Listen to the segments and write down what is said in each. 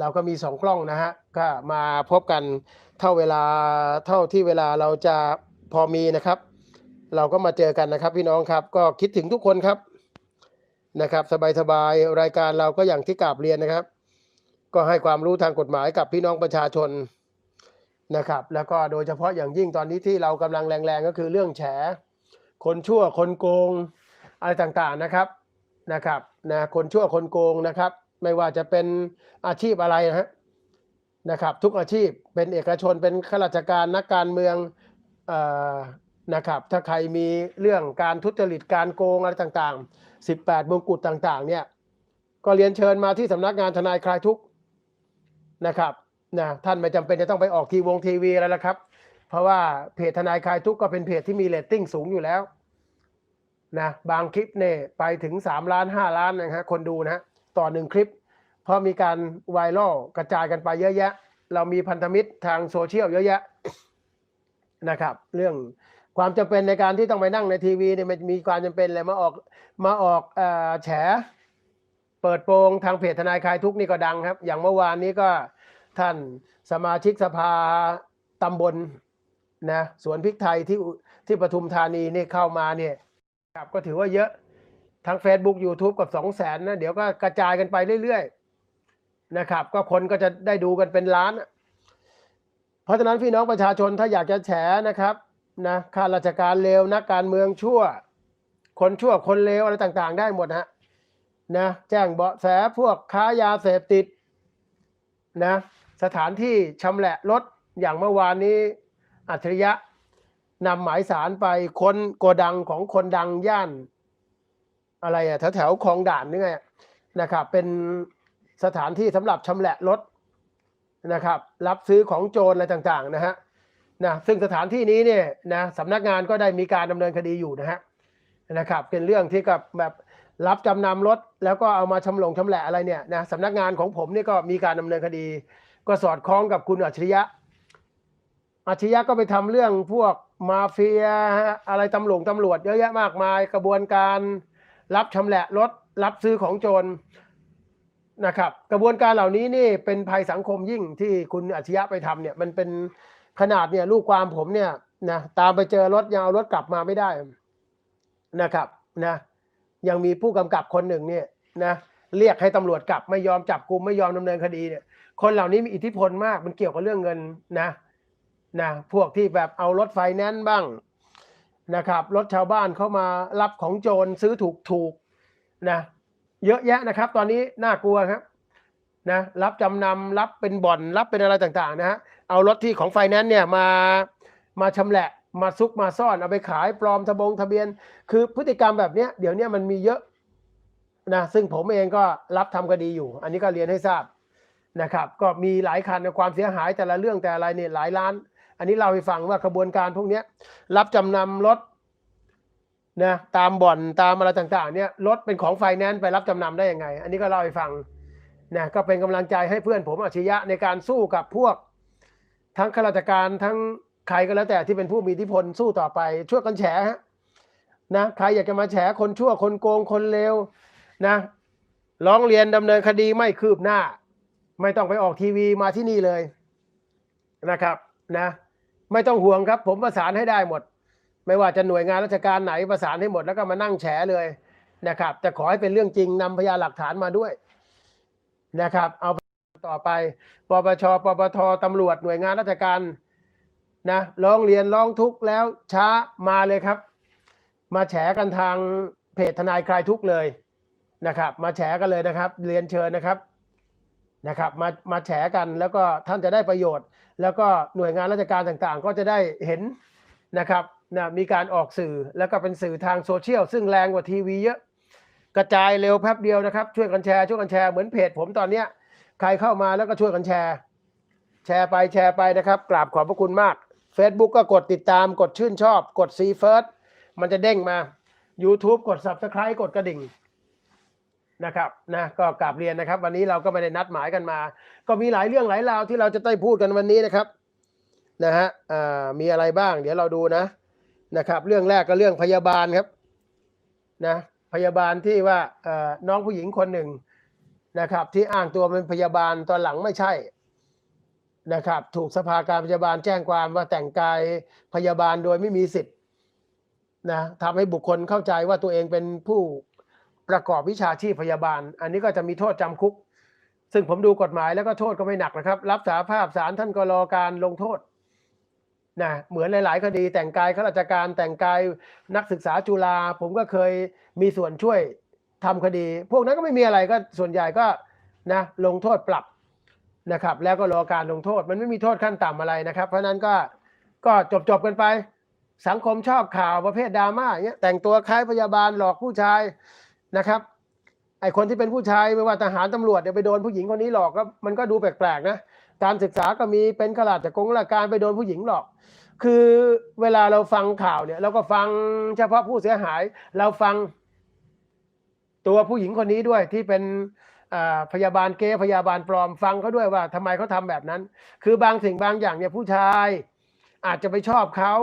เราก็มีสองกล้องนะฮะก็มาพบกันเท่าเวลาเท่าที่เวลาเราจะพอมีนะครับ เราก็มาเจอกันนะครับพี่น้องครับก็คิดถึงทุกคนครับนะครับสบายๆรายการเราก็อย่างที่กราบเรียนนะครับ ก็ให้ความรู้ทางกฎหมายกับพี่น้องประชาชนนะครับ แล้วก็โดยเฉพาะอย่างยิ่งตอนนี้ที่เรากำลังแรงๆก็คือเรื่องแฉ คนชั่วคนโกงอะไรต่างๆนะครับนะครับนะคนชั่วคนโกงนะครับ ไม่ว่าจะเป็นอาชีพอะไรนะฮะนะครับ ทุกอาชีพเป็นเอกชนเป็นข้าราชการนักการเมืองออนะครับ ถ้าใครมีเรื่องการทุจริตการโกงอะไรต่างๆ 18มงกุฎต่างๆ เนี่ยก็เรียนเชิญมาที่สำนักงานทนายคลายทุกนะครับนะท่านไม่จำเป็นจะต้องไปออกทีวงทีวีอะไรแล้วครับ เพราะว่าเพจทนายคลายทุกก็เป็นเพจที่มีเรตติ้งสูงอยู่แล้วนะบางคลิปเนี่ยไปถึง 3 ล้าน 5 ล้านนะฮะคนดูนะฮะ ต่อหนึ่งคลิป เพราะมีการไวรัลกระจายกันไปเยอะแยะ เรามีพันธมิตรทางโซเชียลเยอะแยะนะครับ เรื่องความจำเป็นในการที่ต้องไปนั่งในทีวีเนี่ยมันมีความจำเป็นเลยมาออกมาออกอแฉเปิดโปงทางเพจทนายคลายทุกนี่ก็ดังครับ อย่างเมื่อวานนี้ก็ท่านสมาชิกสภาตำบลนะสวนพริกไทยที่ที่ปทุมธานีนี่เข้ามาเนี่ยครับก็ถือว่าเยอะ ทั้ง Facebook YouTube กับ 2 0 0แสนนะเดี๋ยวก็กระจายกันไปเรื่อยๆนะครับ ก็คนก็จะได้ดูกันเป็นล้าน เพราะฉะนั้นพี่น้องประชาชนถ้าอยากจะแฉนะครับนะข้าราชการเลวนักการเมืองชั่ว คนชั่วคนเลวอะไรต่างๆ ได้หมดฮะนะแจ้งเบาะแสพวกค้ายาเสพติดนะสถานที่ชำแหละรถอย่างเมื่อวานนี้อัจฉริยะนำหมายสารไปค้นโกดังของคนดังย่าน อะไรอะแถวแถวคลองด่านนี่ไงนะครับเป็นสถานที่สำหรับชำแหละรถนะครับ รับซื้อของโจรอะไรต่างๆนะฮะนะซึ่งสถานที่นี้เนี่ยนะสำนักงานก็ได้มีการดำเนินคดีอยู่นะฮะนะครับ เป็นเรื่องที่กับแบบรับจำนำรถ แล้วก็เอามาชำลงชำแหละอะไรเนี่ยนะสำนักงานของผมนี่ก็มีการดำเนินคดี ก็สอดคล้องกับคุณอัจฉริยะอัจฉริยะก็ไปทำเรื่องพวกมาเฟียอะไรตำรวจตำรวจเยอะแยะมากมายกระบวนการ รับชำแหละรถรับซื้อของโจรนะครับ กระบวนการเหล่านี้นี่เป็นภัยสังคมยิ่งที่คุณอัจฉริยะไปทำเนี่ยมันเป็นขนาดเนี่ยลูกความผมเนี่ยนะตามไปเจอรถยังเอารถกลับมาไม่ได้นะครับนะยังมีผู้กำกับคนหนึ่งเนี่ยนะเรียกให้ตำรวจกลับไม่ยอมจับกุมไม่ยอมดำเนินคดีเนี่ยคนเหล่านี้มีอิทธิพลมากมันเกี่ยวกับเรื่องเงินนะนะพวกที่แบบเอารถไฟแนนซ์บ้าง นะครับรถชาวบ้านเข้ามารับของโจรซื้อถูกถูกๆนะเยอะแยะนะครับ ตอนนี้น่ากลัวครับนะรับจำนำรับเป็นบ่อนรับเป็นอะไรต่างๆนะฮะเอารถที่ของไฟแนนซ์เนี่ยมามาชำแหละมาซุกมาซ่อนเอาไปขายปลอมทะบงทะเบียน คือพฤติกรรมแบบนี้เดี๋ยวนี้มันมีเยอะนะซึ่งผมเองก็รับทำคดีอยู่ อันนี้ก็เรียนให้ทราบนะครับ ก็มีหลายคันในความเสียหายแต่ละเรื่องแต่อะไรเนี่ยหลายล้าน อันนี้เราให้ฟังว่ากระบวนการพวกนี้รับจำนำรถนะตามบ่อนตามอะไรต่างๆเนี่ยรถเป็นของไฟแนนซ์ไปรับจำนำได้ยังไง อันนี้ก็เล่าให้ฟังนะก็เป็นกำลังใจให้เพื่อนผมอาชญะในการสู้กับพวก ทั้งข้าราชการทั้งใครก็แล้วแต่ที่เป็นผู้มีอิทธิพลสู้ต่อไปช่วยกันแฉฮะนะใครอยากจะมาแฉคนชั่วคนโกงคนเลวนะร้องเรียนดำเนินคดีไม่คืบหน้า ไม่ต้องไปออกทีวีมาที่นี่เลยนะครับนะ ไม่ต้องห่วงครับ ผมประสานให้ได้หมด ไม่ว่าจะหน่วยงานราชการไหนประสานให้หมดแล้วก็มานั่งแฉเลยนะครับแต่ขอให้เป็นเรื่องจริงนำพยานหลักฐานมาด้วยนะครับ เอาต่อไปปปชปปทตำรวจหน่วยงานราชการนะร้องเรียนร้องทุกข์แล้วช้ามาเลยครับ มาแฉกันทางเพจทนายคลายทุกข์เลยนะครับ มาแฉกันเลยนะครับ เรียนเชิญนะครับ นะครับมามาแฉกันแล้วก็ท่านจะได้ประโยชน์ แล้วก็หน่วยงานราชการต่างๆ ก็จะได้เห็นนะครับนะมีการออกสื่อแล้วก็เป็นสื่อทางโซเชียลซึ่งแรงกว่าทีวีเยอะ กระจายเร็วแป๊บเดียวนะครับ ช่วยกันแชร์ช่วยกันแชร์เหมือนเพจผมตอนเนี้ยใครเข้ามาแล้วก็ช่วยกันแชร์ แชร์ไปแชร์ไปนะครับ กราบขอบพระคุณมาก Facebook ก็กดติดตามกดชื่นชอบ กดซีเฟิร์สมันจะเด้งมา YouTube กด Subscribe กดกระดิ่ง นะครับนะก็กราบเรียนนะครับ วันนี้เราก็ไม่ได้นัดหมายกันมา ก็มีหลายเรื่องหลายราวที่เราจะได้พูดกันวันนี้นะครับนะฮะมีอะไรบ้าง เดี๋ยวเราดูนะนะครับ เรื่องแรกก็เรื่องพยาบาลครับนะพยาบาลที่ว่าน้องผู้หญิงคนหนึ่งนะครับ ที่อ้างตัวเป็นพยาบาลตอนหลังไม่ใช่นะครับ ถูกสภาการพยาบาลแจ้งความว่าแต่งกายพยาบาลโดยไม่มีสิทธิ์นะทำให้บุคคลเข้าใจว่าตัวเองเป็นผู้ ประกอบวิชาชีพพยาบาล อันนี้ก็จะมีโทษจำคุก ซึ่งผมดูกฎหมายแล้วก็โทษก็ไม่หนักนะครับ รับสาภาพศาลท่านก็รอการลงโทษนะเหมือนหลาย ๆ คดีแต่งกายข้าราชการแต่งกายนักศึกษาจุฬาผมก็เคยมีส่วนช่วยทำคดี พวกนั้นก็ไม่มีอะไรก็ส่วนใหญ่ก็นะลงโทษปรับนะครับ แล้วก็รอการลงโทษมันไม่มีโทษขั้นต่ำอะไรนะครับ เพราะนั้นก็ก็จบจบๆกันไป สังคมชอบข่าวประเภทดราม่าเงี้ยแต่งตัวคล้ายพยาบาลหลอกผู้ชาย นะครับ ไอคนที่เป็นผู้ชายไม่ว่าทหารตำรวจเนี่ยวไปโดนผู้หญิงคนนี้หลอกก็มันก็ดูแปลกๆนะการศึกษาก็มีเป็นข้าราชกงราการไปโดนผู้หญิงหลอก คือเวลาเราฟังข่าวเนี่ย เราก็ฟังเฉพาะผู้เสียหาย เราฟังตัวผู้หญิงคนนี้ด้วยที่เป็นพยาบาลเก๊พยาบาลปลอมฟังเขาด้วยว่าทำไมเขาทำแบบนั้น คือบางสิ่งบางอย่างเนี่ยผู้ชายอาจจะไปชอบเขา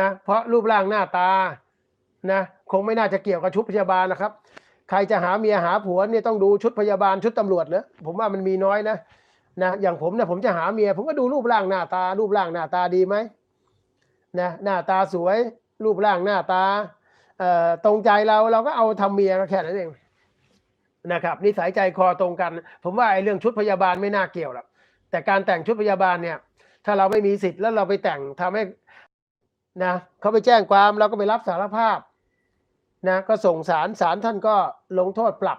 นะเพราะรูปร่างหน้าตา นะคงไม่น่าจะเกี่ยวกับชุดพยาบาลนะครับ ใครจะหาเมียหาผัวเนี่ยต้องดูชุดพยาบาลชุดตำรวจเหรอผมว่ามันมีน้อยนะนะอย่างผมเนี่ยผมจะหาเมีย ผมก็ดูรูปร่างหน้าตา รูปร่างหน้าตาดีไหมนะหน้าตาสวย รูปร่างหน้าตาตรงใจเราเราก็เอาทำเมียก็แค่นั้นเองนะครับนิสัยใจคอตรงกัน ผมว่าไอ้เรื่องชุดพยาบาลไม่น่าเกี่ยวหรอกแต่การแต่งชุดพยาบาลเนี่ย ถ้าเราไม่มีสิทธิ์แล้วเราไปแต่งทำให้นะเขาไปแจ้งความเราก็ไปรับสารภาพ นะก็ส่งสารสารท่านก็ลงโทษปรับ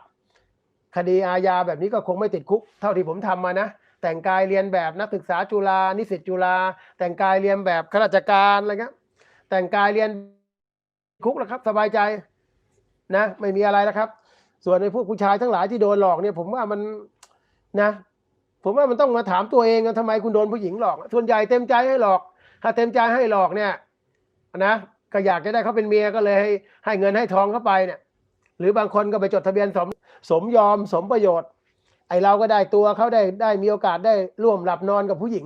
คดีอาญาแบบนี้ก็คงไม่ติดคุก เท่าที่ผมทำมานะ แต่งกายเรียนแบบนักศึกษาจุฬานิสิตจุฬาแต่งกายเรียนแบบข้าราชการอะไรเงี้ยแต่งกายเรียนคุกแล้วครับสบายใจนะไม่มีอะไรแล้วครับ ส่วนในพวกผู้ชายทั้งหลายที่โดนหลอกเนี่ย ผมว่ามันนะ ผมว่ามันต้องมาถามตัวเองนะทำไมคุณโดนผู้หญิงหลอก ส่วนใหญ่เต็มใจให้หลอก ถ้าเต็มใจให้หลอกเนี่ยนะ ก็อยากจะได้เขาเป็นเมียก็เลยให้ให้เงินให้ทองเข้าไปเนี่ยหรือบางคนก็ไปจดทะเบียนสมสมยอมสมประโยชน์ ไอเราก็ได้ตัวเขาได้ได้มีโอกาสได้ร่วมหลับนอนกับผู้หญิง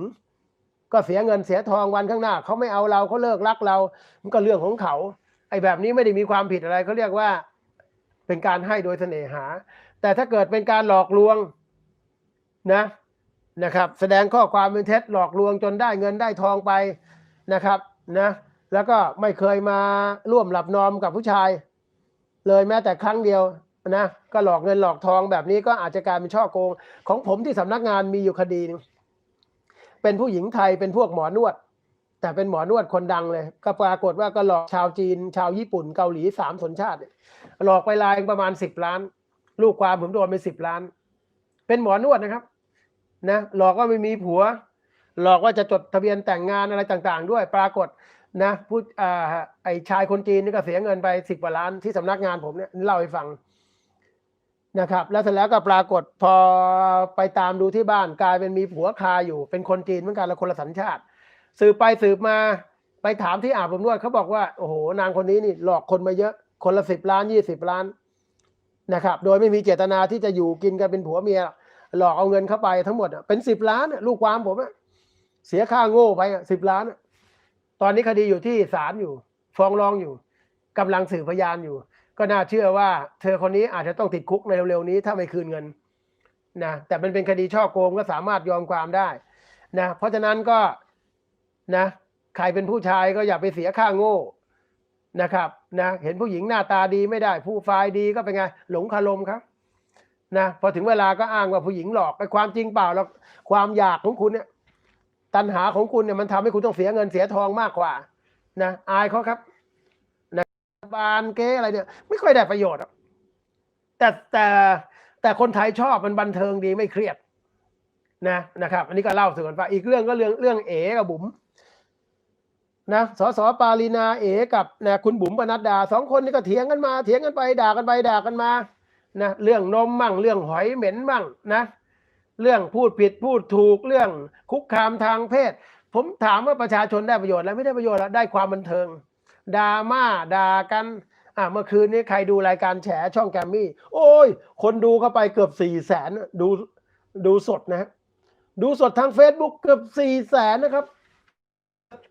ก็เสียเงินเสียทองวันข้างหน้าเขาไม่เอาเราเขาเลิกรักเรา มันก็เรื่องของเขา ไอแบบนี้ไม่ได้มีความผิดอะไรเขาเรียกว่าเป็นการให้โดยเสน่หา แต่ถ้าเกิดเป็นการหลอกลวงนะนะครับ แสดงข้อความเป็นเท็จหลอกลวงจนได้เงินได้ทองไปนะครับนะ แล้วก็ไม่เคยมาร่วมหลับนอนกับผู้ชาย เลยแม้แต่ครั้งเดียวนะก็หลอกเงินหลอกทองแบบนี้ก็อาจจะกลายเป็นช่อโกง ของผมที่สำนักงานมีอยู่คดีหนึงเป็นผู้หญิงไทยเป็นพวกหมอนวด แต่เป็นหมอนวดคนดังเลย ก็ปรากฏว่าก็หลอกชาวจีน ชาวญี่ปุ่นเกาหลีสามสัญชาติ หลอกไปรายประมาณสิบล้าน ลูกความผมโดนไปสิบล้าน เป็นหมอนวดนะครับนะหลอกว่าไม่มีผัว หลอกว่าจะจดทะเบียนแต่งงานอะไรต่าง ๆ ด้วย ปรากฏ นะผู้อ่าไอชายคนจีนนี่ก็เสียเงินไปสิบกว่าล้านที่สำนักงานผมเนี่ยเล่าให้ฟังนะครับ แล้วเสร็จแล้วก็ปรากฏพอไปตามดูที่บ้านกลายเป็นมีผัวคาอยู่ เป็นคนจีนเหมือนกันแล้วคนละสัญชาติ สืบไปสืบมาไปถามที่อาบอบนวดเขาบอกว่าโอ้โหนางคนนี้นี่หลอกคนมาเยอะคนละสิบล้านยี่สิบล้านนะครับ โดยไม่มีเจตนาที่จะอยู่กินกันเป็นผัวเมีย หลอกเอาเงินเข้าไปทั้งหมดเป็นสิบล้านลูกความผมเสียค่าโง่ไปสิบล้านอ ตอนนี้คดีอยู่ที่ศาลอยู่ ฟ้องร้องอยู่กำลังสืบพยานอยู่ ก็น่าเชื่อว่า เธอคนนี้อาจจะต้องติดคุกในเร็วๆนี้ถ้าไม่คืนเงินนะแต่มันเป็นคดีช่อโกงก็สามารถยอมความได้นะเพราะฉะนั้นก็นะใครเป็นผู้ชายก็อย่าไปเสียค่าโง่นะครับนะเห็นผู้หญิงหน้าตาดีไม่ได้ ผู้ฝ่ายดีก็เป็นไงหลงคารมครับนะพอถึงเวลาก็อ้างว่าผู้หญิงหลอกไปความจริงเปล่าแล้วความอยากของคุณเนี่ย ตัณหาของคุณเนี่ยมันทำให้คุณต้องเสียเงินเสียทองมากกว่า นะ อายเขาครับนะบานเก้อะไรเนี่ย ไม่ค่อยได้ประโยชน์แต่แต่แต่คนไทยชอบมันบันเทิงดีไม่เครียด นะนะครับ อันนี้ก็เล่าสู่กันฟังอีกเรื่องก็เรื่องเรื่องเอ๋กับบุ๋มนะสสปาลีนาเอกับนะคุณบุ๋มปนัดดาสองคนนี่ก็เถียงกันมาเถียงกันไปด่ากันไปด่ากันมานะเรื่องนมมั่งเรื่องหอยเหม็นมั่งนะ เรื่องพูดผิดพูดถูกเรื่องคุกคามทางเพศ ผมถามว่าประชาชนได้ประโยชน์แล้วไม่ได้ประโยชน์แล้วได้ความบันเทิงดราม่าด่ากันอะเมื่อคืนนี้ใครดูรายการแฉช่องแกรมมี่ โอ้ย คนดูเข้าไปเกือบสี่แสนดูดูสดนะดูสดทาง Facebook เกือบสี่แสนนะครับ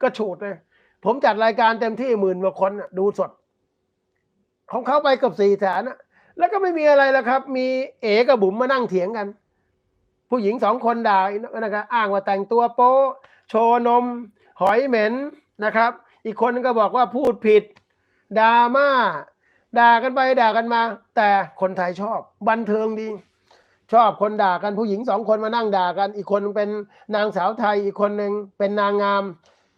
ก็ฉูดเลยผมจัดรายการเต็มที่หมื่นกว่าคนดูสด ของเขาไปเกือบสี่แสนนะแล้วก็ไม่มีอะไรแล้วครับ มีเอกับบุ๋มมานั่งเถียงกัน ผู้หญิงสองคนด่านะครับอ้างว่าแต่งตัวโป๊โชว์นม หอยเหม็นนะครับ อีกคนก็บอกว่าพูดผิดดราม่าด่ากันไปด่ากันมา แต่คนไทยชอบ บันเทิงดี ชอบคนด่ากันผู้หญิงสองคนมานั่งด่ากัน อีกคนเป็นนางสาวไทยอีกคนหนึ่งเป็นนางงาม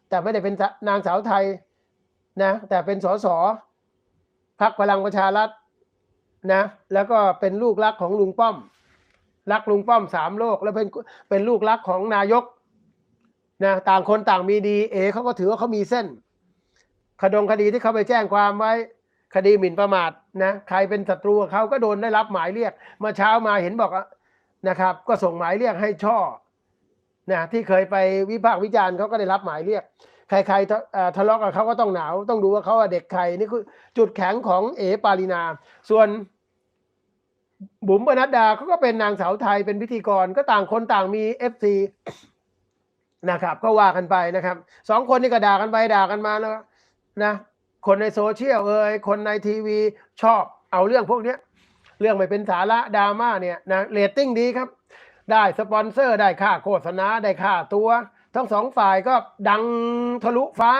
แต่ไม่ได้เป็นนางสาวไทยนะแต่เป็นสสพักพลังประชารัฐนะแล้วก็เป็นลูกรักของลุงป้อม รักลุงป้อมสามโลก แล้วเป็นเป็นลูกรักของนายกนะต่างคนต่างมีดีเอเขาก็ถือว่าเขามีเส้นคดงคดีที่เขาไปแจ้งความไว้ คดีหมิ่นประมาทนะใครเป็นศัตรูเขาก็โดนได้รับหมายเรียกเมื่อเช้ามาเห็นบอกนะครับ ก็ส่งหมายเรียกให้ช่อนะที่เคยไปวิพากษ์วิจารณ์เขาก็ได้รับหมายเรียก ใครๆทะเอ่อทะเลาะกับเขาก็ต้องหนาว ต้องดูว่าเขาเด็กใครนี่คือจุดแข็งของเอปารินา ส่วน บุ๋มปนัดดาเขาก็เป็นนางสาวไทยเป็นพิธีกรก็ต่างคนต่างมีเอฟซีนะครับก็ว่ากันไปนะครับสองคนนี่ก็ด่ากันไปด่ากันมาแล้วนะ คนในโซเชียลเอ่ยคนในทีวีชอบเอาเรื่องพวกเนี้ย เรื่องไม่เป็นสาระดราม่าเนี่ยนะเรตติ้งดีครับ ได้สปอนเซอร์ได้ค่าโฆษณาได้ค่าตัว ทั้งสองฝ่ายก็ดังทะลุฟ้า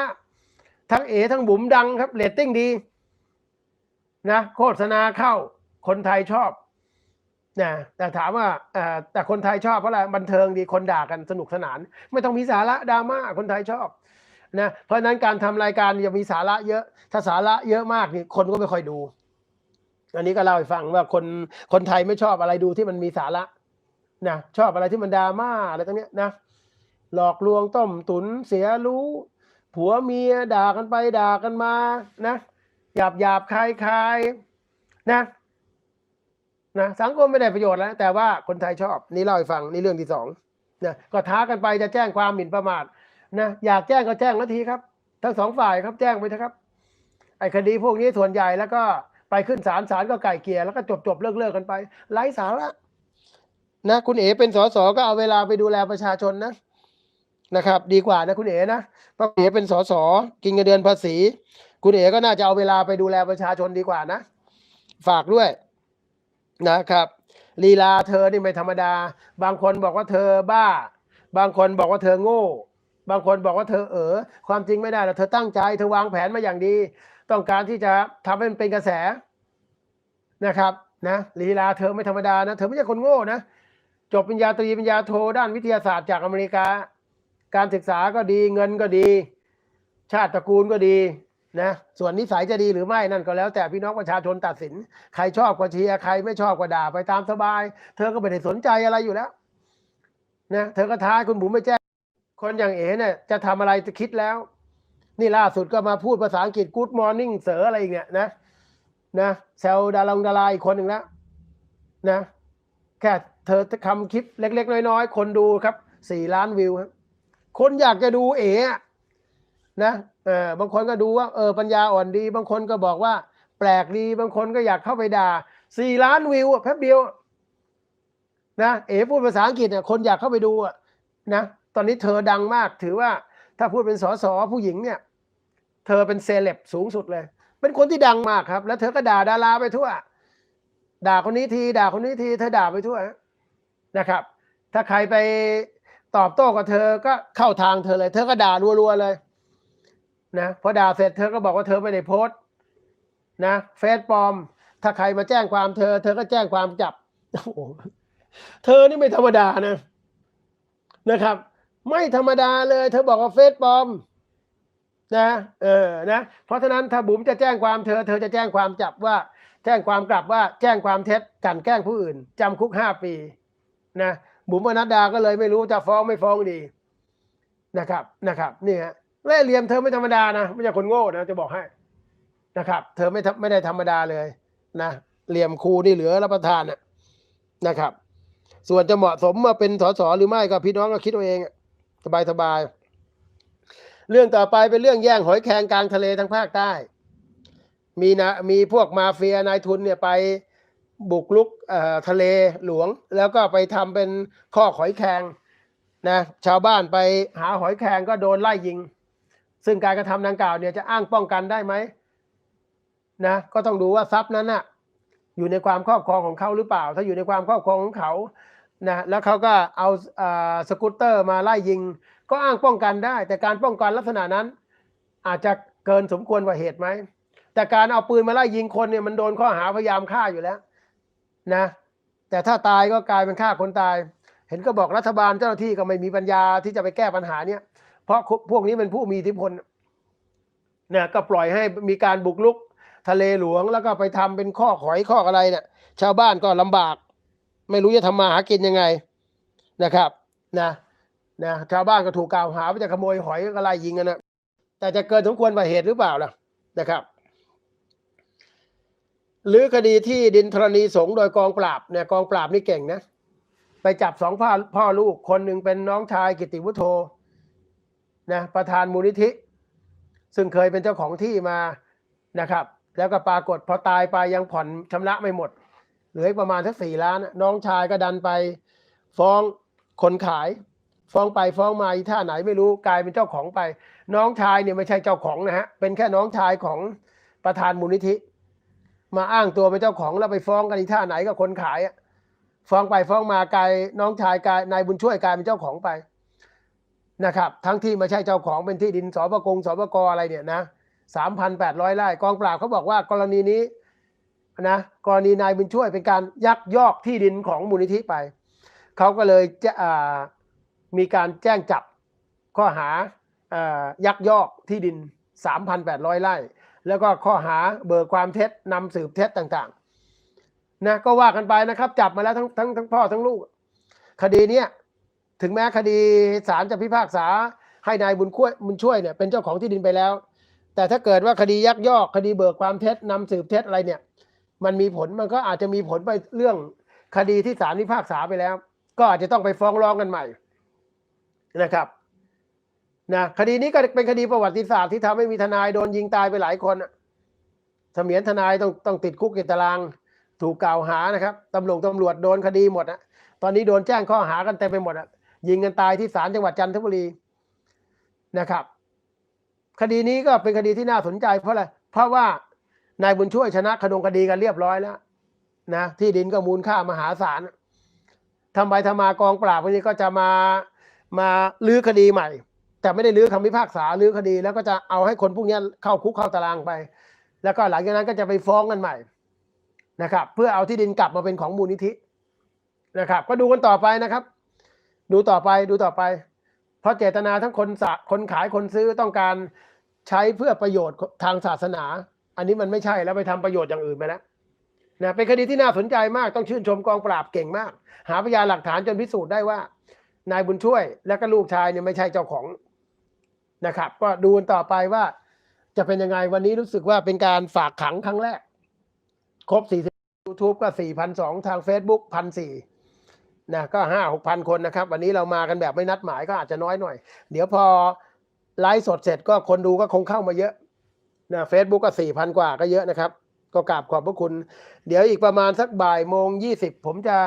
ทั้งเอทั้งบุ๋มดังครับเรตติ้งดีนะโฆษณาเข้าคนไทยชอบ นะแต่ถามว่าแต่คนไทยชอบเพราะอะไรบันเทิงดีคนด่ากันสนุกสนาน ไม่ต้องมีสาระดราม่าคนไทยชอบนะเพราะนั้นการทำรายการอย่ามีสาระเยอะ ถ้าสาระเยอะมากนี่คนก็ไม่ค่อยดู อันนี้ก็เล่าให้ฟังว่าคนคนไทยไม่ชอบอะไรดูที่มันมีสาระนะชอบอะไรที่มันดราม่าอะไรตั้งเนี้ยนะหลอกลวงต้มตุนเสียรู้ ผัวเมียด่ากันไปด่ากันมานะหยาบหยาบคายคายนะ นะสังคมไม่ได้ประโยชน์แล้ว แต่ว่าคนไทยชอบ นี่เล่าให้ฟังนี่เรื่องที่สองนะก็ท้ากันไปจะแจ้งความหมิ่นประมาทนะอยากแจ้งก็แจ้งนาทีครับ ทั้งสองฝ่ายครับแจ้งไปเถอะครับ ไอ้คดีพวกนี้ส่วนใหญ่แล้วก็ไปขึ้นศาลศาลก็ไก่เกลี่ยแล้วก็จบจบเลิกเลิกกันไปไร้สาระนะคุณเอ๋เป็นสสก็เอาเวลาไปดูแลประชาชนนะนะครับ ดีกว่านะคุณเอ๋นะเพราะคุณเอ๋เป็นสสกินเงินเดือนภาษี คุณเอ๋ก็น่าจะเอาเวลาไปดูแลประชาชนดีกว่านะ ฝากด้วย นะครับลีลาเธอนี่ไม่ธรรมดา บางคนบอกว่าเธอบ้า บางคนบอกว่าเธอโง่ บางคนบอกว่าเธอเออความจริงไม่ได้หรอกเธอตั้งใจเธอวางแผนมาอย่างดี ต้องการที่จะทำให้มันเป็นกระแสนะครับนะลีลาเธอไม่ธรรมดานะเธอไม่ใช่คนโง่นะจบปริญญาตรีปริญญาโทด้านวิทยาศาสตร์จากอเมริกา การศึกษาก็ดีเงินก็ดี ชาติตระกูลก็ดี นะส่วนนิสัยจะดีหรือไม่นั่นก็แล้ว แต่พี่น้องประชาชนตัดสิน ใครชอบก็เชียร์ใครไม่ชอบก็ด่าไปตามสบาย เธอก็ไม่ได้สนใจอะไรอยู่แล้วนะเธอก็ท้าคุณบุ๋มไปแจ้งคนอย่างเอ๋เนี่ยจะทำอะไรจะคิดแล้ว นี่ล่าสุดก็มาพูดภาษาอังกฤษ Good morning เสออะไรอีกเนี่ยนะนะแซวดาราดาราอีกคนหนึ่งแล้วนะแค่เธอทำคลิปเล็ก ๆ น้อยๆ คนดูครับสี่ล้านวิวครับคนอยากจะดูเอ๋นะ เออบางคนก็ดูว่าเออปัญญาอ่อนดี บางคนก็บอกว่า แปลกดีบางคนก็อยากเข้าไปด่าสี่ล้านวิวแป๊บเดียวนะเอ๋พูดภาษาอังกฤษเนี่ยคนอยากเข้าไปดูอะนะตอนนี้เธอดังมากถือว่าถ้าพูดเป็นสสผู้หญิงเนี่ย เธอเป็นเซเลบสูงสุดเลย เป็นคนที่ดังมากครับ แล้วเธอก็ด่าดาราไปทั่ว ด่าคนนี้ที ด่าคนนี้ที เธอด่าไปทั่วนะครับ ถ้าใครไปตอบโต้กับเธอก็เข้าทางเธอเลย เธอก็ด่ารัวๆเลย นะพอด่าเสร็จเธอก็บอกว่าเธอไม่ได้โพสต์นะเฟซปลอม ถ้าใครมาแจ้งความเธอ เธอก็แจ้งความจับโอ้โหเธอนี่ไม่ธรรมดานะนะครับ ไม่ธรรมดาเลย เธอบอกว่าเฟซปลอม นะเออนะเพราะฉะนั้นถ้าบุ๋มจะแจ้งความเธอ เธอจะแจ้งความจับว่า แจ้งความกลับว่าแจ้งความเท็จกันแกล้งผู้อื่นจำคุกห้าปีนะบุ๋มอนัดดาก็เลยไม่รู้จะฟ้องไม่ฟ้องดีนะครับนะครับนี่ฮะ เล่เหลี่ยมเธอไม่ธรรมดานะไม่ใช่คนโง่นะจะบอกให้นะครับ เธอไม่ทำไม่ได้ธรรมดาเลยนะเหลี่ยมครูนี่เหลือรับประทานนะครับ ส่วนจะเหมาะสมมาเป็นสสหรือไม่ก็พี่น้องก็คิดเอาเองสบายสบายเรื่องต่อไปเป็นเรื่องแย่งหอยแครงกลางทะเลทางภาคใต้ มีนะมีพวกมาเฟียนายทุนเนี่ยไปบุกลุกทะเลหลวง แล้วก็ไปทำเป็นข้อหอยแครงนะชาวบ้านไปหาหอยแครงก็โดนไล่ยิง ซึ่งการกระทำดังกล่าวเนี่ยจะอ้างป้องกันได้ไหมนะก็ต้องดูว่าทรัพย์นั้นน่ะอยู่ในความครอบครองของเขาหรือเปล่า ถ้าอยู่ในความครอบครองของเขานะแล้วเขาก็เอาอ่าสกูตเตอร์มาไล่ยิง ก็อ้างป้องกันได้ แต่การป้องกันลักษณะนั้น อาจจะเกินสมควรกว่าเหตุไหมแต่การเอาปืนมาไล่ยิงคนเนี่ยมันโดนข้อหาพยายามฆ่าอยู่แล้วนะแต่ถ้าตายก็กลายเป็นฆ่าคนตาย เห็นก็บอกรัฐบาลเจ้าหน้าที่ก็ไม่มีปัญญาที่จะไปแก้ปัญหาเนี่ย เพราะพวกนี้เป็นผู้มีอิทธิพลเนี่ยก็ปล่อยให้มีการบุกรุกทะเลหลวงแล้วก็ไปทำเป็นข้อหอยข้ออะไรเนี่ย ชาวบ้านก็ลำบาก ไม่รู้จะทำมาหากินยังไงนะครับนะนะชาวบ้านก็ถูกกล่าวหาว่าจะขโมยหอยก็ไล่ยิงกันนะแต่จะเกินสมควรกว่าเหตุหรือเปล่าล่ะนะครับ หรือคดีที่ดินธรณีสงโดยกองปราบเนี่ยกองปราบนี่เก่งนะ ไปจับสองพ่อพ่อลูกคนหนึ่งเป็นน้องชายกิติวุฒโธ นะประธานมูลนิธิ ซึ่งเคยเป็นเจ้าของที่มานะครับ แล้วก็ปรากฏพอตายไปยังผ่อนชำระไม่หมด เหลืออีกประมาณสักสี่ล้าน น้องชายก็ดันไป ฟ้องคนขาย ฟ้องไปฟ้องมาอีท่าไหนไม่รู้กลายเป็นเจ้าของไป น้องชายเนี่ยไม่ใช่เจ้าของนะฮะเป็นแค่น้องชายของประธานมูลนิธิ มาอ้างตัวเป็นเจ้าของแล้วไปฟ้องกันอีท่าไหนกับคนขายฟ้องไปฟ้องมากลายน้องชายกลายนายบุญช่วยกลายเป็นเจ้าของไป นะครับ ทั้งที่ไม่ใช่เจ้าของเป็นที่ดินสปกงสปกอะไรเนี่ยนะสามพันแปดร้อยไร่กองปราบเขาบอกว่ากรณีนี้นะกรณีนายบุญช่วยเป็นการยักยอกที่ดินของมูลนิธิไปเขาก็เลยจะมีการแจ้งจับข้อหาอ่ายักยอกที่ดิน 3,800 ไร่ แล้วก็ข้อหาเบิกความเท็จนำสืบเท็จต่างๆนะก็ว่ากันไปนะครับ จับมาแล้วทั้งทั้งทั้งพ่อทั้งลูก คดีเนี้ย ถึงแม้คดีศาลจะพิพากษาให้นายบุญช่วยบุญช่วยเนี่ยเป็นเจ้าของที่ดินไปแล้ว แต่ถ้าเกิดว่าคดียักยอกคดีเบิกความเท็จนำสืบเท็จอะไรเนี่ย มันมีผลมันก็อาจจะมีผลไปเรื่องคดีที่ศาลพิพากษาไปแล้ว ก็อาจจะต้องไปฟ้องร้องกันใหม่นะครับนะคดีนี้ก็เป็นคดีประวัติศาสตร์ที่ทำให้มีทนายโดนยิงตายไปหลายคนเสมียนทนายต้องต้องติดคุกติดตาราง ถูกกล่าวหานะครับตำรวจตำรวจโดนคดีหมดอะตอนนี้โดนแจ้งข้อหากันเต็มไปหมดอะ ยิงกันตายที่ศาลจังหวัดจันทบุรีนะครับ คดีนี้ก็เป็นคดีที่น่าสนใจเพราะอะไรเพราะว่านายบุญช่วยชนะคดงคดีกันเรียบร้อยแล้วนะที่ดินก็มูลค่ามหาศาลทำไปทำมากองปราบวันนี้ก็จะมามาลื้อคดีใหม่ แต่ไม่ได้ลื้อคำพิพากษาลื้อคดี แล้วก็จะเอาให้คนพวกนี้เข้าคุกเข้าตารางไป แล้วก็หลังจากนั้นก็จะไปฟ้องกันใหม่นะครับ เพื่อเอาที่ดินกลับมาเป็นของมูลนิธินะครับ ก็ดูกันต่อไปนะครับ ดูต่อไปดูต่อไป เพราะเจตนาทั้งคนสะคนขายคนซื้อต้องการใช้เพื่อประโยชน์ทางศาสนา อันนี้มันไม่ใช่แล้วไปทำประโยชน์อย่างอื่นไปแล้วนะเป็นคดีที่น่าสนใจมากต้องชื่นชมกองปราบเก่งมาก หาพยานหลักฐานจนพิสูจน์ได้ว่า นายบุญช่วยและก็ลูกชายเนี่ยไม่ใช่เจ้าของนะครับ ก็ดูกันต่อไปว่า จะเป็นยังไงวันนี้รู้สึกว่าเป็นการฝากขังครั้งแรก ครบ 40 YouTube ก็ 4,200 ทาง Facebook 1,400 นะก็5 6,000คนนะครับ วันนี้เรามากันแบบไม่นัดหมายก็อาจจะน้อยหน่อย เดี๋ยวพอไลฟ์สดเสร็จก็คนดูก็คงเข้ามาเยอะนะเฟซบุ๊กก็4,000กว่าก็เยอะนะครับ ก็กราบขอบพระคุณ เดี๋ยวอีกประมาณสักบ่ายโมง20ผมจะ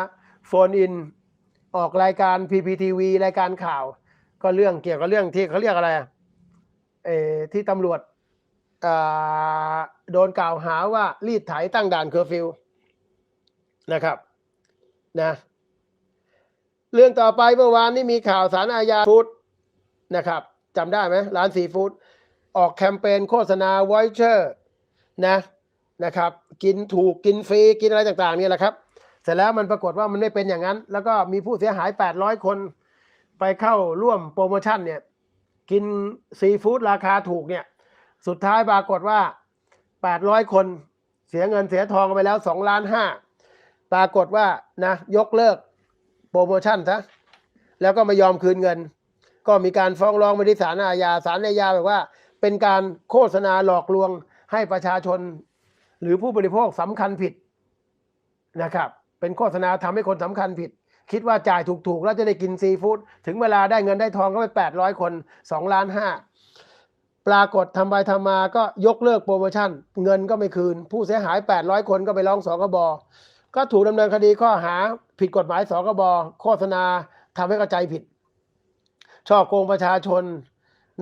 โฟนอินออกรายการ PPTV รายการข่าว ก็เรื่องเกี่ยวกับเรื่องที่เขาเรียกอะไรเออที่ตำรวจอ่าโดนกล่าวหาว่ารีดไถตั้งด่านเคอร์ฟิวนะครับนะ เรื่องต่อไปเมื่อวานนี้มีข่าวสารอาญาฟู้ดนะครับจำได้ไหมร้านซีฟู้ดออกแคมเปญโฆษณาไวเชอร์นะนะครับ กินถูกกินฟรีกินอะไรต่างๆนี่แหละครับ เสร็จแล้วมันปรากฏว่ามันไม่เป็นอย่างนั้น แล้วก็มีผู้เสียหาย 800 คน ไปเข้าร่วมโปรโมชั่นเนี่ยกินซีฟู้ดราคาถูกเนี่ยสุดท้ายปรากฏว่า 800 คนเสียเงินเสียทองไปแล้ว2ล้านห้าปรากฏว่านะยกเลิก โปรโมชั่นซะแล้วก็ไม่ยอมคืนเงิน ก็มีการฟ้องร้องไปที่ศาลอาญาศาลอาญาแบบว่า เป็นการโฆษณาหลอกลวงให้ประชาชน หรือผู้บริโภคสำคัญผิดนะครับ เป็นโฆษณาทำให้คนสำคัญผิด คิดว่าจ่ายถูกๆ แล้วจะได้กินซีฟู้ดถึงเวลาได้เงินได้ทองก็ไปแปดร้อยคนสองล้านห้าปรากฏทำไปทำมาก็ยกเลิกโปรโมชั่น เงินก็ไม่คืน ผู้เสียหาย 800 คนก็ไปร้องสอกบก็ถูกดำเนินคดีข้อหา ผิดกฎหมายสกบโฆษณาทำให้เข้าใจผิด ช่อโกงประชาชน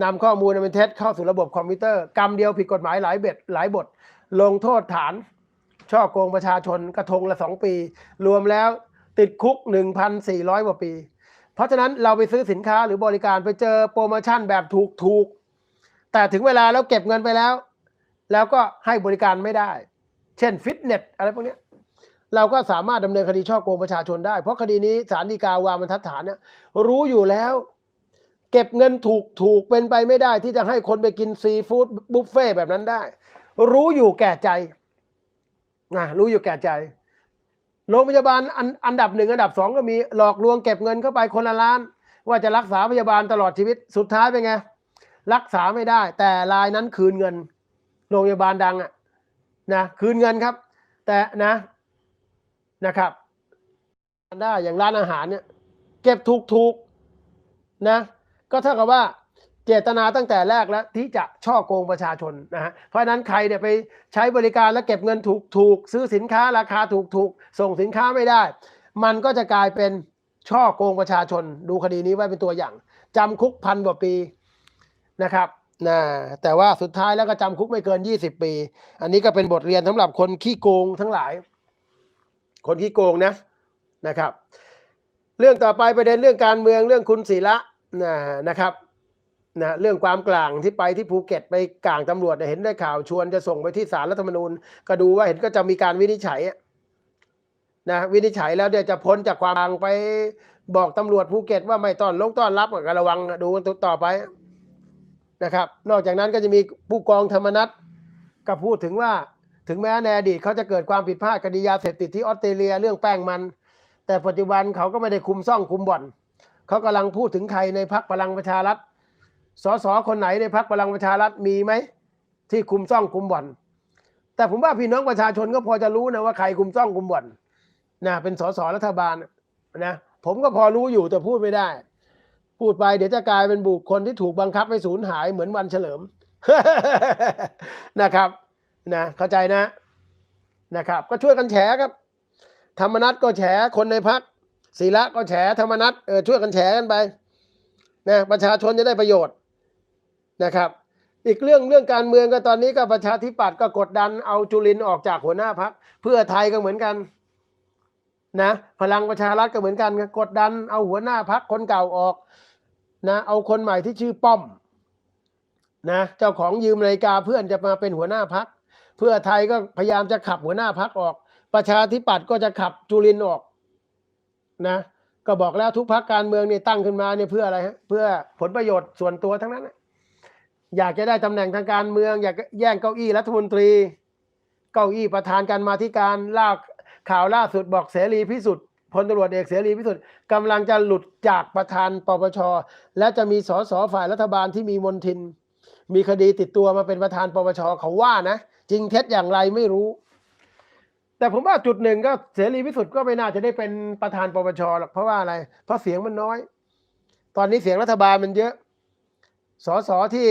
นำข้อมูลนเป็นเท็จเข้าสู่ระบบคอมพิวเตอร์ กรรมเดียวผิดกฎหมายหลายเบ็ดหลายบท ลงโทษฐาน ช่อโกงประชาชนกระทงละสองปี รวมแล้วติดคุก 1,400กว่าปี เพราะฉะนั้นเราไปซื้อสินค้าหรือบริการไปเจอโปรโมชั่นแบบถูกๆแต่ถึงเวลาแล้วเก็บเงินไปแล้ว แล้วก็ให้บริการไม่ได้ เช่นฟิตเนสอะไรพวกนี้ เราก็สามารถดำเนินคดีช่อโกงประชาชนได้ เพราะคดีนี้ศาลฎีกาวาบรรทัดฐานเนี่ยรู้อยู่แล้ว เก็บเงินถูกถูกเป็นไปไม่ได้ ที่จะให้คนไปกินซีฟู้ดบุฟเฟ่แบบนั้นได้ รู้อยู่แก่ใจนะรู้อยู่แก่ใจโรงพยาบาลอันอันดับหนึ่งอันดับสองก็มีหลอกลวงเก็บเงินเข้าไปคนละล้าน ว่าจะรักษาพยาบาลตลอดชีวิตสุดท้ายเป็นไง รักษาไม่ได้ แต่รายนั้นคืนเงิน โรงพยาบาลดังอะนะคืนเงินครับ แต่นะ นะครับได้อย่างร้านอาหารเนี่ย เก็บถูกถูกๆนะ ก็เท่ากับว่าเจตนาตั้งแต่แรกแล้วที่จะช่อโกงประชาชนนะฮะเพราะฉะนั้นใครเนี่ยไปใช้บริการแล้วเก็บเงินถูกถูกๆซื้อสินค้าราคาถูกถูกๆส่งสินค้าไม่ได้ มันก็จะกลายเป็นช่อโกงประชาชน ดูคดีนี้ไว้เป็นตัวอย่างจำคุกพันกว่าปีนะครับนะแต่ว่าสุดท้ายแล้วก็จำคุกไม่เกิน 20 ปี อันนี้ก็เป็นบทเรียนสำหรับคนขี้โกงทั้งหลาย คนขี้โกงนะนะครับ เรื่องต่อไปประเด็นเรื่องการเมืองเรื่องคุณศิระนะนะครับนะเรื่องความกลางที่ไปที่ภูเก็ตไปกลางตำรวจเห็นได้ข่าวชวนจะส่งไปที่ศาลรัฐธรรมนูญ ก็ดูว่าเห็นก็จะมีการวินิจฉัยนะวินิจฉัยแล้วเดี๋ยวจะพ้นจากความกลางไปบอกตำรวจภูเก็ตว่าไม่ต้อนลงต้อนรับก็ระวังดูกันต่อไปนะครับ นอกจากนั้นก็จะมีผู้กองธรรมนัฐก็พูดถึงว่า ถึงแม้ในอดีตเขาจะเกิดความผิดพลาดคดียาเสพติดที่ออสเตรเลียเรื่องแป้งมัน แต่ปัจจุบันเขาก็ไม่ได้คุมซ่องคุมบ่อน เขากำลังพูดถึงใครในพักพลังประชารัฐสสคนไหนในพักพลังประชารัฐมีไหมที่คุมซ่องคุมบ่อน แต่ผมว่าพี่น้องประชาชนก็พอจะรู้นะว่าใครคุมซ่องคุมบ่อนนะเป็นสสรัฐบาลนะผมก็พอรู้อยู่แต่พูดไม่ได้ พูดไปเดี๋ยวจะกลายเป็นบุคคลที่ถูกบังคับให้สูญหายเหมือนวันเฉลิมนะครับ นะเข้าใจนะนะครับ ก็ช่วยกันแฉครับ ธรรมนัตก็แฉคนในพักศิระก็แฉธรรมนัตเออช่วยกันแฉกันไปนะประชาชนจะได้ประโยชน์นะครับ อีกเรื่องเรื่องการเมืองก็ตอนนี้ก็ประชาธิปัตย์ก็กดดันเอาจุลินออกจากหัวหน้าพักเพื่อไทยก็เหมือนกันนะพลังประชารัฐก็เหมือนกันกดดันเอาหัวหน้าพักคนเก่าออกนะเอาคนใหม่ที่ชื่อป้อมนะเจ้าของยืมนาฬิกาเพื่อนจะมาเป็นหัวหน้าพัก เพื่อไทยก็พยายามจะขับหัวหน้าพักออก ประชาธิปัตย์ก็จะขับจุลินออกนะก็บอกแล้วทุกพักการเมืองเนี่ยตั้งขึ้นมาเนี่ยเพื่ออะไรฮะเพื่อผลประโยชน์ส่วนตัวทั้งนั้นนะอยากจะได้ตำแหน่งทางการเมือง อยากแย่งเก้าอี้รัฐมนตรี เก้าอี้ประธานการมาธิการล่าข่าวล่าสุดบอกเสรีพิสุทธิ์พลตำรวจเอกเสรีพิสุทธิ์กำลังจะหลุดจากประธานปปชและจะมีสสฝ่ายรัฐบาลที่มีมนทิน มีคดีติดตัวมาเป็นประธานปปชเขาว่านะ จริงเท็จอย่างไรไม่รู้ แต่ผมว่าจุดหนึ่งก็เสรีพิสุทธิ์ก็ไม่น่าจะได้เป็นประธานปปชหรอกเพราะว่าอะไร เพราะเสียงมันน้อย ตอนนี้เสียงรัฐบาลมันเยอะสสที่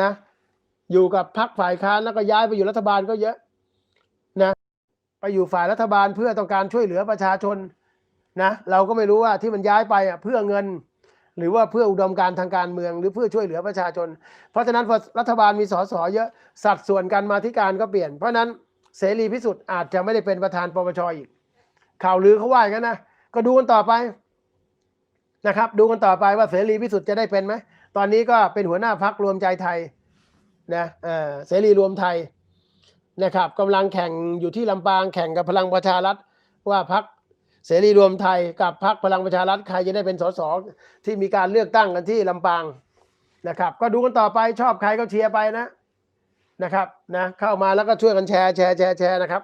นะ อยู่กับพรรคฝ่ายค้านแล้วก็ย้ายไปอยู่รัฐบาลก็เยอะนะ ไปอยู่ฝ่ายรัฐบาลเพื่อต้องการช่วยเหลือประชาชนนะ เราก็ไม่รู้ว่าที่มันย้ายไปอะเพื่อเงิน หรือว่าเพื่ออุดมการทางการเมือง หรือเพื่อช่วยเหลือประชาชน เพราะฉะนั้นพอรัฐบาลมีสสเยอะสัดส่วนการมาธิการก็เปลี่ยน เพราะฉะนั้นเสรีพิสุทธิ์อาจจะไม่ได้เป็นประธานปปชอีก ข่าวลือเขาว่าอย่างนั้นนะก็ดูกันต่อไปนะครับ ดูกันต่อไปว่าเสรีพิสุทธิ์จะได้เป็นไหมตอนนี้ก็เป็นหัวหน้าพักรวมใจไทยนะเออเสรีรวมไทยนะครับกำลังแข่งอยู่ที่ลำปางแข่งกับพลังประชารัฐว่าพัก เสรีรวมไทยกับพักพลังประชารัฐใครจะได้เป็นสสที่มีการเลือกตั้งกันที่ลำปางนะครับ ก็ดูกันต่อไปชอบใครก็เชียร์ไปนะนะครับนะเข้ามาแล้วก็ช่วยกันแชร์แชร์แชร์แชร์นะครับ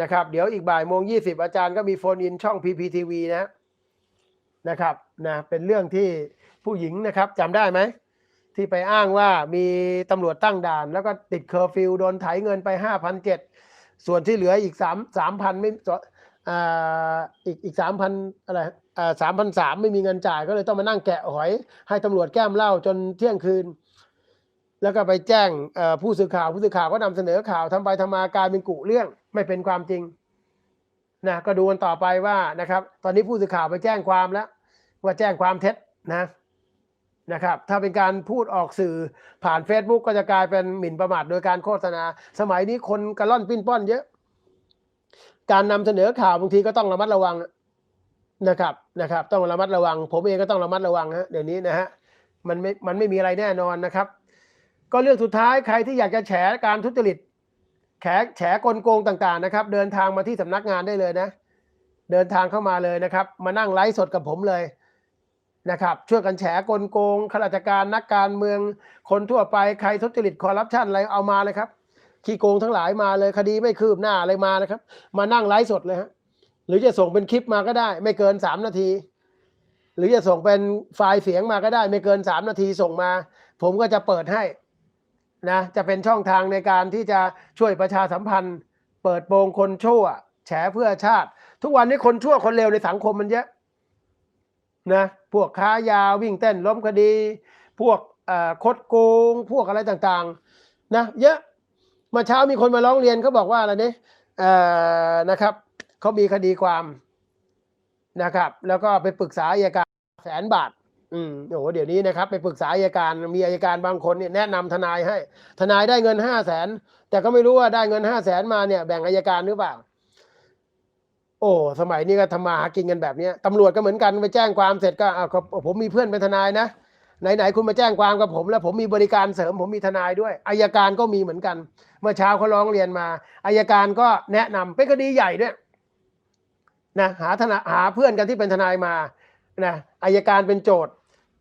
นะครับ เดี๋ยวอีกบ่ายโมงยี่สิบอาจารย์ก็มีโฟนอินช่อง PPTV นะนะครับนะเป็นเรื่องที่ผู้หญิงนะครับจำได้ไหมที่ไปอ้างว่ามีตำรวจตั้งด่าน แล้วก็ติดเคอร์ฟิวโดนไถเงินไปห้าพันเจ็ดส่วนที่เหลืออีกสามสามพันไม่ อีกอีกสามพันอะไรสามพันสามไม่มีเงินจ่ายก็เลยต้องมานั่งแกะหอย ให้ตำรวจแก้มเหล้าจนเที่ยงคืน แล้วก็ไปแจ้งผู้สื่อข่าวผู้สื่อข่าวก็นำเสนอข่าวทำไปทำมากลายเป็นกุเรื่องไม่เป็นความจริงนะก็ดูกันต่อไปว่านะครับ ตอนนี้ผู้สื่อข่าวไปแจ้งความแล้ว ว่าแจ้งความเท็จนะนะครับ ถ้าเป็นการพูดออกสื่อผ่าน Facebook ก็จะกลายเป็นหมิ่นประมาทโดยการโฆษณา สมัยนี้คนกระล่อนปิ้นป้อนเยอะ การนำเสนอข่าวบางทีก็ต้องระมัดระวังนะครับนะครับ ต้องระมัดระวัง ผมเองก็ต้องระมัดระวังฮะเดี๋ยวนี้นะฮะมันไม่มันไม่มีอะไรแน่นอนนะครับ ก็เรื่องสุดท้ายใครที่อยากจะแฉการทุจริตแฉแฉกลโกงต่างๆนะครับ เดินทางมาที่สำนักงานได้เลยนะ เดินทางเข้ามาเลยนะครับ มานั่งไลฟ์สดกับผมเลยนะครับช่วยกันแฉกลโกงข้าราชการนักการเมืองคนทั่วไปใครทุจริตคอร์รัปชันอะไรเอามาเลยครับ ขี้โกงทั้งหลายมาเลยคดีไม่คืบหน้าอะไรมานะครับ มานั่งไลฟ์สดเลยฮะหรือจะส่งเป็นคลิปมาก็ได้ ไม่เกินสามนาที หรือจะส่งเป็นไฟล์เสียงมาก็ได้ ไม่เกินสามนาทีส่งมา ผมก็จะเปิดให้นะจะเป็นช่องทางในการที่จะช่วยประชาสัมพันธ์ เปิดโปงคนชั่ว แฉเพื่อชาติ ทุกวันนี้คนชั่วคนเลวในสังคมมันเยอะนะพวกค้ายาวิ่งเต้นล้มคดี พวกคดโกง พวกอะไรต่างๆนะเยอะ เมื่อเช้ามีคนมาร้องเรียนเขาบอกว่าอะไรเนี่ยนะครับเขามีคดีความนะครับ แล้วก็ไปปรึกษาอัยการแสนบาท อืมโอ้โหเดี๋ยวนี้นะครับ ไปปรึกษาอัยการมีอัยการบางคนเนี่ยแนะนำทนายให้ ทนายได้เงินห้าแสนแต่ก็ไม่รู้ว่าได้เงินห้าแสนมาเนี่ยแบ่งอัยการหรือเปล่า โอ้สมัยนี้ก็ทำมาหากินกันแบบนี้ตำรวจก็เหมือนกันไปแจ้งความเสร็จก็อ้าวผมมีเพื่อนเป็นทนายนะไหนๆคุณมาแจ้งความกับผม แล้วผมมีบริการเสริม ผมมีทนายด้วยอายการก็มีเหมือนกัน เมื่อเช้าเขาร้องเรียนมาอายการก็แนะนำเป็นคดีใหญ่ด้วยนะหาทนายหาเพื่อนกันที่เป็นทนายมานะอายการเป็นโจทย์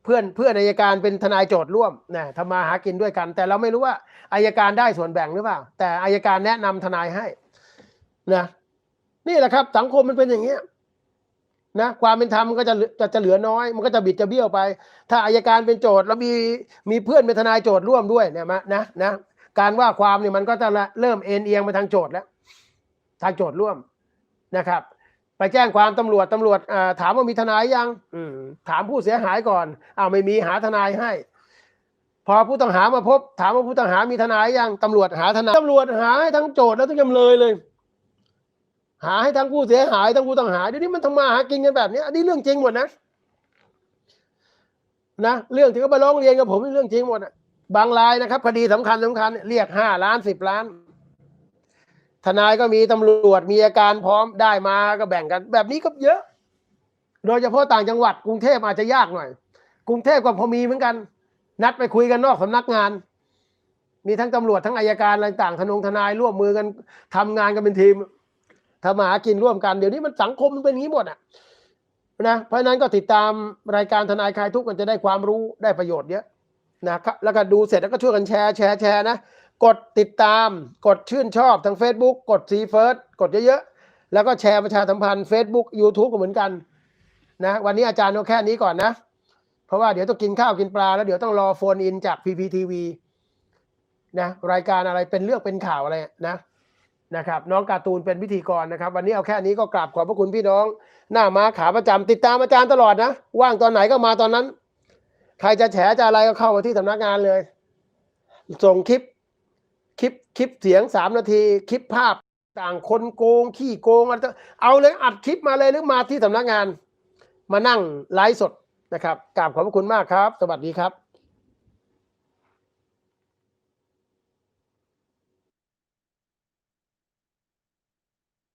เพื่อนเพื่อนอายการเป็นทนายโจทย์ร่วมนะทำมาหากินด้วยกัน แต่เราไม่รู้ว่าอายการได้ส่วนแบ่งหรือเปล่า แต่อายการแนะนำทนายให้นะนี่แหละครับ สังคมมันเป็นอย่างเงี้ยนะความเป็นธรรมมันก็จะจะจะเหลือน้อย มันก็จะบิดจะเบี้ยวไป ถ้าอายการเป็นโจทย์แล้วมีมีเพื่อนเป็นทนายโจทย์ร่วมด้วยเนี่ยมานะนะ การว่าความเนี่ยมันก็จะละเริ่มเอ็นเอียงไปทางโจทย์แล้ว ทางโจทย์ร่วมนะครับ ไปแจ้งความตำรวจตำรวจอ่าถามว่ามีทนายยังอืมถามผู้เสียหายก่อนอ้าวไม่มีหาทนายให้ พอผู้ต้องหามาพบ ถามว่าผู้ต้องหามีทนายยังตำรวจหาทนายตำรวจหาให้ทั้งโจทย์และทั้งจำเลยเลย หาให้ทั้งผู้เสียหายทั้งผู้ต้องหาเดี๋ยวนี้มันทำมาหากินกันแบบนี้อันนี้เรื่องจริงหมดนะนะเรื่องที่เขามาร้องเรียนกับผมนี่เรื่องจริงหมดอะ บางรายนะครับคดีสำคัญสำคัญ เรียกห้าล้านสิบล้าน ทนายก็มีตำรวจมีอาการพร้อมได้มาก็แบ่งกัน แบบนี้ก็เยอะ โดยเฉพาะต่างจังหวัดกรุงเทพอาจจะยากหน่อย กรุงเทพก็พอมีเหมือนกัน นัดไปคุยกันนอกสำนักงาน มีทั้งตำรวจทั้งอายการอะไรต่างทนงทนายร่วมมือกันทำงานกันเป็นทีมทำมาหากินร่วมกันเดี๋ยวนี้มันสังคมมันเป็นอย่างนี้หมดอะนะเพราะฉะนั้นก็ติดตามรายการทนายคลายทุกข์มันจะได้ความรู้ได้ประโยชน์เยอะ นะครับแล้วก็ดูเสร็จแล้วก็ช่วยกันแชร์แชร์แชร์นะ กดติดตามกดชื่นชอบทาง Facebook กดซีเฟิร์สกดเยอะๆ แล้วก็แชร์ประชาสัมพันธ์ Facebook YouTube ก็เหมือนกันนะวันนี้อาจารย์เอาแค่นี้ก่อนนะ เพราะว่าเดี๋ยวต้องกินข้าวกินปลา แล้วเดี๋ยวต้องรอโฟนอินจาก PPTV นะรายการอะไรเป็นเรื่องเป็นข่าวอะไรนะนะครับน้องการ์ตูนเป็นพิธีกรนะครับ วันนี้เอาแค่นี้ก็กราบขอบพระคุณพี่น้อง หน้าม้าขาประจำติดตามอาจารย์ตลอดนะ ว่างตอนไหนก็มาตอนนั้น ใครจะแฉจะอะไรก็เข้ามาที่สำนักงานเลย ส่งคลิป คลิปคลิปเสียงสามนาที คลิปภาพต่างคนโกง ขี้โกงอะไรเอาเลยอัดคลิปมาเลยหรือมาที่สำนักงาน มานั่งไลฟ์สดนะครับกราบขอบพระคุณมากครับ สวัสดีครับ